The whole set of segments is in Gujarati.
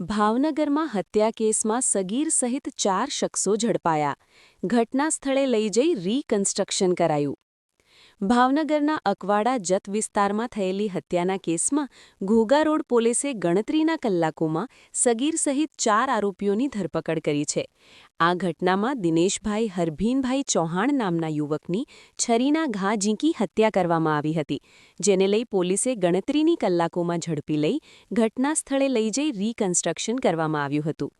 ભાવનગરમાં હત્યા કેસમાં સગીર સહિત ચાર શખ્સો ઝડપાયા. ઘટના સ્થળે લઈ જઈ રીકન્સ્ટ્રક્શન કરાયું. ભાવનગરના અકવાડા જત વિસ્તારમાં થયેલી હત્યાના કેસમાં ઘોઘા રોડ પોલીસે ગણતરીના કલાકોમાં સગીર સહિત ચાર આરોપીઓની ધરપકડ કરી છે. આ ઘટનામાં દિનેશભાઈ હરભીનભાઈ ચૌહાણ નામના યુવકની છરીના ઘા ઝીંકી હત્યા કરવામાં આવી હતી, જેને લઈ પોલીસે ગણતરીની કલાકોમાં ઝડપી લઈ ઘટના સ્થળે લઈ જઈ રીકન્સ્ટ્રક્શન કરવામાં આવ્યું હતું.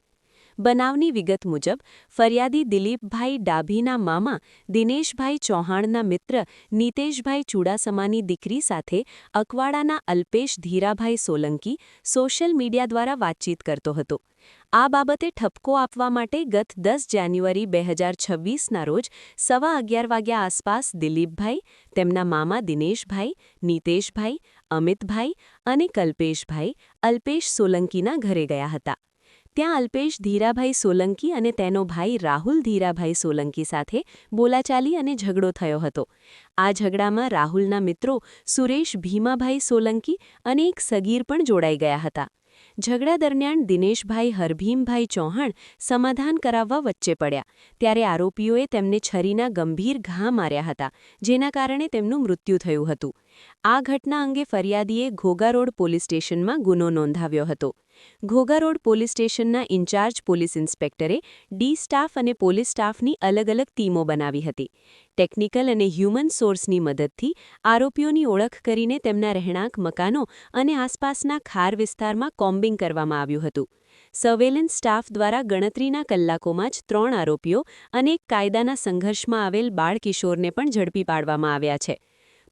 બનાવની વિગત મુજબ, ફરિયાદી દિલીપભાઈ ડાભીના મામા દિનેશભાઈ ચૌહાણના મિત્ર નીતેશભાઈ ચુડાસમાની દીકરી સાથે અકવાડાના અલ્પેશ ધીરાભાઈ સોલંકી સોશિયલ મીડિયા દ્વારા વાતચીત કરતો હતો. આ બાબતે ઠપકો આપવા માટે ગત દસ જાન્યુઆરી બે હજાર છવ્વીસના રોજ સવા અગિયાર વાગ્યા આસપાસ દિલીપભાઈ, તેમના મામા દિનેશભાઈ, નીતેશભાઈ, અમિતભાઈ અને કલ્પેશભાઈ અલ્પેશ સોલંકીના ઘરે ગયા હતા. ત્યાં અલ્પેશ ધીરાભાઈ સોલંકી અને તેનો ભાઈ રાહુલ ધીરાભાઈ સોલંકી સાથે બોલાચાલી અને ઝઘડો થયો હતો. આ ઝઘડામાં રાહુલના મિત્રો સુરેશ ભીમાભાઈ સોલંકી અને એક સગીર પણ જોડાઈ ગયા હતા. ઝઘડા દરમિયાન દિનેશભાઈ હરભીમભાઈ ચૌહાણ સમાધાન કરાવવા વચ્ચે પડ્યા, ત્યારે આરોપીઓએ તેમને છરીના ગંભીર ઘા માર્યા હતા, જેના કારણે તેમનું મૃત્યુ થયું હતું. આ ઘટના અંગે ફરિયાદીએ ઘોગા રોડ પોલીસ સ્ટેશનમાં ગુનો નોંધાવ્યો હતો. ઘોઘા રોડ પોલીસ સ્ટેશનના ઇન્ચાર્જ પોલીસ ઇન્સ્પેક્ટરે ડી સ્ટાફ અને પોલીસ સ્ટાફની અલગ અલગ ટીમો બનાવી હતી. ટેકનિકલ અને હ્યુમન સોર્સની મદદથી આરોપીઓની ઓળખ કરીને તેમના રહેણાંક, મકાનો અને આસપાસના ખાર વિસ્તારમાં કોમ્બિંગ કરવામાં આવ્યું હતું. સર્વેલન્સ સ્ટાફ દ્વારા ગણતરીના કલાકોમાં જ ત્રણ આરોપીઓ અને કાયદાના સંઘર્ષમાં આવેલ બાળકિશોરને પણ ઝડપી પાડવામાં આવ્યા છે.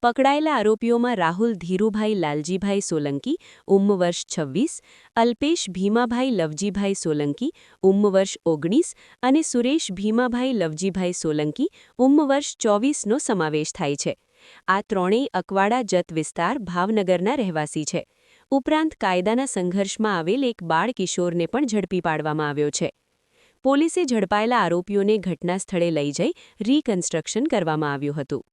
પકડાયેલા આરોપીઓમાં રાહુલ ધીરુભાઈ લાલજીભાઈ સોલંકી ઉમ્મ વર્ષ છવ્વીસ, અલ્પેશ ભીમાભાઈ લવજીભાઈ સોલંકી ઉમ્મ વર્ષ ઓગણીસ અને સુરેશ ભીમાભાઈ લવજીભાઈ સોલંકી ઉમ્મ વર્ષ ચોવીસનો સમાવેશ થાય છે. આ ત્રણેય અકવાડા જત વિસ્તાર ભાવનગરના રહેવાસી છે. ઉપરાંત કાયદાના સંઘર્ષમાં આવેલ એક બાળ કિશોરને પણ ઝડપી પાડવામાં આવ્યો છે. પોલીસે ઝડપાયેલા આરોપીઓને ઘટના સ્થળે લઈ જઈ રીકન્સ્ટ્રક્શન કરવામાં આવ્યું હતું.